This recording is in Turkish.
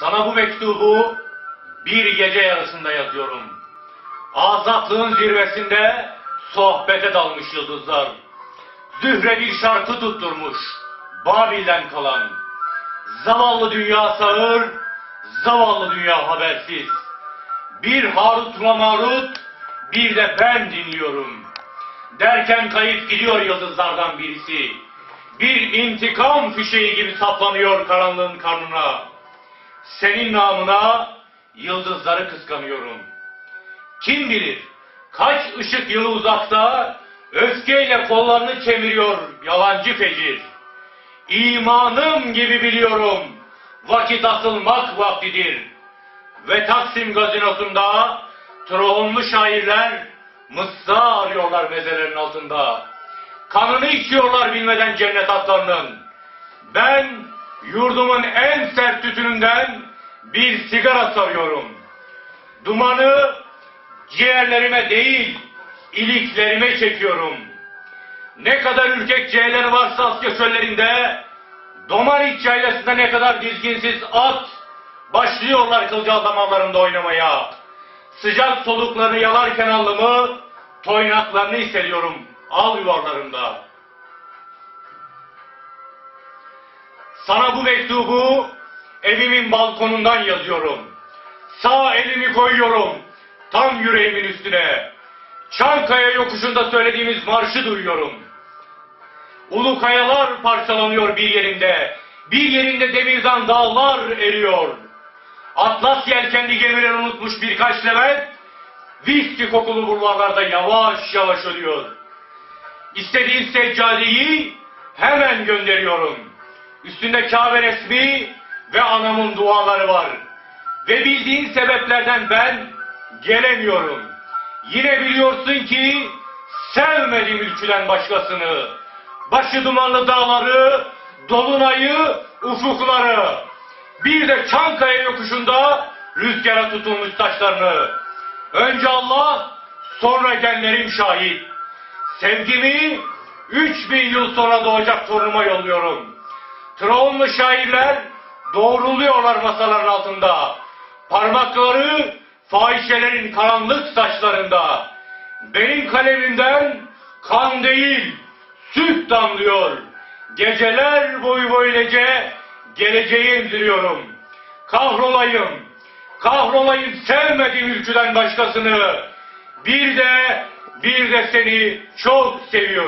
Sana bu mektubu bir gece yarısında yazıyorum. Azatlığın zirvesinde sohbete dalmış yıldızlar. Zühre bir şarkı tutturmuş, Babil'den kalan. Zavallı dünya sağır, zavallı dünya habersiz. Bir Harut'la Marut, bir de ben dinliyorum. Derken kayıp gidiyor yıldızlardan birisi. Bir intikam fişeği gibi saplanıyor karanlığın karnına. Senin namına yıldızları kıskanıyorum. Kim bilir kaç ışık yılı uzakta öfkeyle kollarını çemiriyor yalancı fecir. İmanım gibi biliyorum vakit atılmak vaktidir. Ve Taksim gazinosunda troğunlu şairler mısra arıyorlar mezelerin altında. Kanını içiyorlar bilmeden cennet atlarının. Ben yurdumun en sert tütününden bir sigara sarıyorum. Dumanı ciğerlerime değil, iliklerime çekiyorum. Ne kadar ürkek C'leri varsa Asya çöllerinde, Domaniç yaylasında ne kadar dizginsiz at, başlıyorlar kılcal damarlarında oynamaya. Sıcak soluklarını yalarken alnımı, toynaklarını hissediyorum al yuvarlarımda. Sana bu mektubu evimin balkonundan yazıyorum. Sağ elimi koyuyorum tam yüreğimin üstüne. Çankaya yokuşunda söylediğimiz marşı duyuyorum. Ulu kayalar parçalanıyor bir yerinde. Bir yerinde demirden dağlar eriyor. Atlas yelkenli gemiler unutmuş birkaç levent, viski kokulu bulvarlarda yavaş yavaş ölüyor. İstediğin seccadeyi hemen gönderiyorum. Üstünde Kabe resmi ve anamın duaları var. Ve bildiğin sebeplerden ben gelemiyorum. Yine biliyorsun ki sevmedim ülküden başkasını. Başı dumanlı dağları, dolunayı, ufukları. Bir de Çankaya yokuşunda rüzgara tutulmuş taşlarını. Önce Allah, sonra genlerim şahit. Sevgimi 3000 yıl sonra doğacak torunuma yolluyorum. Troğunlu şairler doğruluyorlar masaların altında. Parmakları fahişelerin karanlık saçlarında. Benim kalemimden kan değil, süt damlıyor. Geceler boyu böylece geleceği emziriyorum. Kahrolayım, kahrolayım sevmediğim ülküden başkasını. Bir de, bir de seni çok seviyorum.